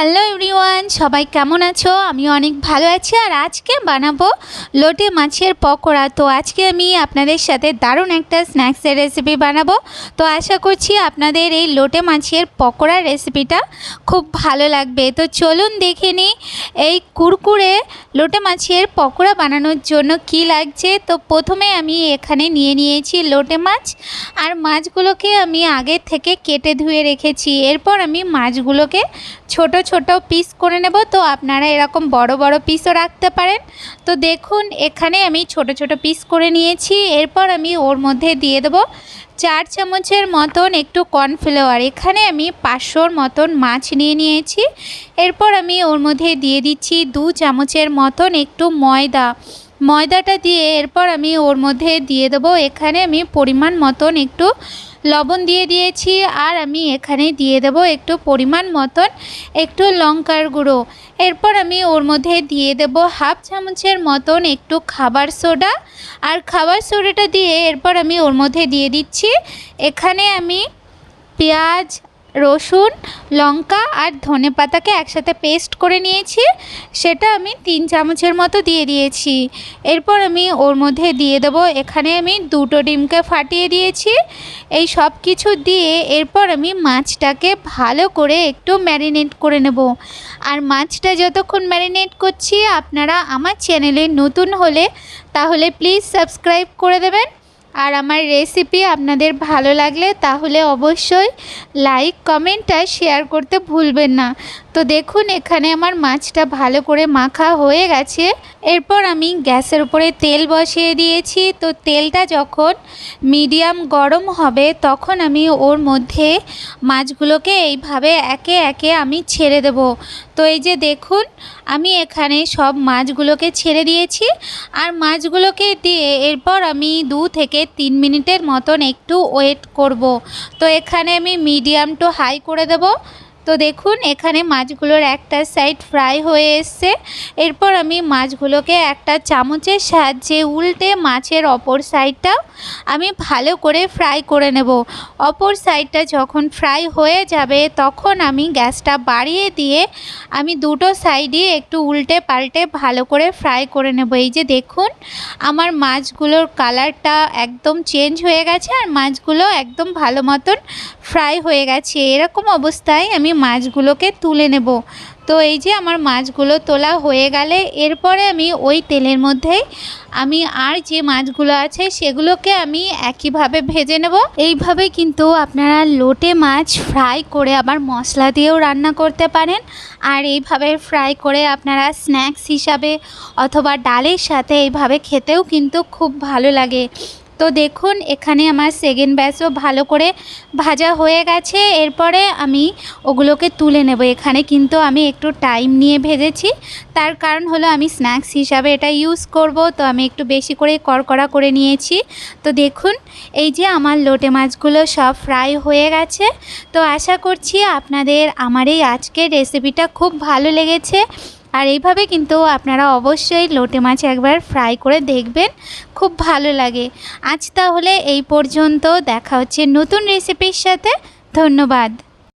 Hello everyone, সবাই কেমন আছো? আমি অনেক ভালো আছি। আর আজকে বানাবো লোটে মাছের পকোড়া। তো আজকে আমি আপনাদের সাথে দারুণ একটা স্ন্যাক্সের রেসিপি বানাবো। তো আশা করছি আপনাদের এই লোটে মাছের পকোড়ার রেসিপিটা খুব ভালো লাগবে। তো চলুন দেখে নিই, এই কুরকুরে লোটে মাছের পকোড়া বানানোর জন্য কি লাগছে? তো প্রথমে আমি এখানে নিয়ে নিয়েছি লোটে মাছ। আর মাছগুলোকে আমি আগে থেকে কেটে ধুয়ে রেখেছি। এরপর আমি মাছগুলোকে ছোট ছোট পিস করে নেব। তো আপনারা এরকম বড় বড় পিসও রাখতে পারেন। তো দেখুন, এখানে আমি ছোট ছোট পিস করে নিয়েছি। এরপর আমি ওর মধ্যে দিয়ে দেবো চার চামচের মতন একটু কর্নফ্লাওয়ার এখানে আমি পাঁচশোর মতন মাছ নিয়ে নিয়েছি। এরপর আমি ওর মধ্যে দিয়ে দিচ্ছি দু চামচের মতন একটু ময়দা। ময়দাটা দিয়ে এরপর আমি ওর মধ্যে দিয়ে দেবো। এখানে আমি পরিমাণ মতন একটু লবণ দিয়ে দিয়েছি আর আমি এখানে দিয়ে দেব একটু পরিমাণ মতন একটু লঙ্কার গুঁড়ো। এরপর আমি ওর মধ্যে দিয়ে দেব হাফ চামচের মতন একটু খাবার সোডা। আর খাবার সোডাটা দিয়ে এরপর আমি ওর মধ্যে দিয়ে দিচ্ছি। এখানে আমি পেঁয়াজ রসুন, লঙ্কা আর ধনে পাতাকে একসাথে পেস্ট করে নিয়েছি। সেটা আমি তিন চামচের মতো দিয়ে দিয়েছি। এরপর আমি ওর মধ্যে দিয়ে দেব, এখানে আমি দুটো ডিমকে ফাটিয়ে দিয়েছি। এই সব কিছু দিয়ে এরপর আমি মাছটাকে ভালো করে একটু ম্যারিনেট করে নেব। আর মাছটা যতক্ষণ ম্যারিনেট করছি, আপনারা আমার চ্যানেলে নতুন হলে তাহলে প্লিজ সাবস্ক্রাইব করে দেবেন। আর আমার রেসিপি আপনাদের ভালো লাগলে তাহলে অবশ্যই লাইক কমেন্ট আর শেয়ার করতে ভুলবেন না। তো দেখুন, এখানে আমার মাছটা ভালো করে মাখা হয়ে গেছে। এরপর আমি গ্যাসের উপরে তেল বসিয়ে দিয়েছি। তো তেলটা যখন মিডিয়াম গরম হবে, তখন আমি ওর মধ্যে মাছগুলোকে এইভাবে একে একে আমি ছেড়ে দেব। তো এই যে দেখুন, আমি এখানে সব মাছগুলোকে ছেড়ে দিয়েছি। আর মাছগুলোকে দিয়ে এরপর আমি দু থেকে তিন মিনিটের মতন একটু ওয়েট করব। তো এখানে আমি মিডিয়াম টু হাই করে দেবো। তো দেখুন, এখানে মাছগুলোর একটা সাইড ফ্রাই হয়ে এসছে। এরপর আমি মাছগুলোকে একটা চামচের সাহায্যে উল্টে মাছের অপর সাইডটাও আমি ভালো করে ফ্রাই করে নেব। অপর সাইডটা যখন ফ্রাই হয়ে যাবে, তখন আমি গ্যাসটা বাড়িয়ে দিয়ে আমি দুটো সাইডই একটু উল্টে পাল্টে ভালো করে ফ্রাই করে নেব। এই যে দেখুন, আমার মাছগুলোর কালারটা একদম চেঞ্জ হয়ে গেছে আর মাছগুলো একদম ভালো মতন ফ্রাই হয়ে গেছে। এরকম অবস্থায় আমি মাছগুলোকে তুলে নেব। তো এই যে আমার মাছগুলো তোলা হয়ে গেলে এরপরে আমি ওই তেলের মধ্যেই আমি আর যে মাছগুলো আছে সেগুলোকে আমি একইভাবে ভেজে নেব। এইভাবে কিন্তু আপনারা লোটে মাছ ফ্রাই করে আবার মশলা দিয়েও রান্না করতে পারেন। আর এইভাবে ফ্রাই করে আপনারা স্ন্যাক্স হিসাবে অথবা ডালের সাথে এইভাবে খেতেও কিন্তু খুব ভালো লাগে। তো দেখুন, এখানে আমার সেকেন্ড ব্যাচও ভালো করে ভাজা হয়ে গেছে। এরপরে আমি ওগুলোকে তুলে নেব। এখানে কিন্তু আমি একটু টাইম নিয়ে ভেজেছি। তার কারণ হলো আমি স্ন্যাক্স হিসাবে এটা ইউজ করব। তো আমি একটু বেশি করে কড়কড়া করে নিয়েছি। তো দেখুন, এই যে আমার লোটে মাছগুলো সব ফ্রাই হয়ে গেছে। তো আশা করছি আপনাদের আমার এই আজকের রেসিপিটা খুব ভালো লেগেছে। আর এইভাবে কিন্তু আপনারা অবশ্যই লোটে মাছ একবার ফ্রাই করে দেখবেন, খুব ভালো লাগে। আজ তাহলে এই পর্যন্ত দেখা হচ্ছে নতুন রেসিপির সাথে। ধন্যবাদ।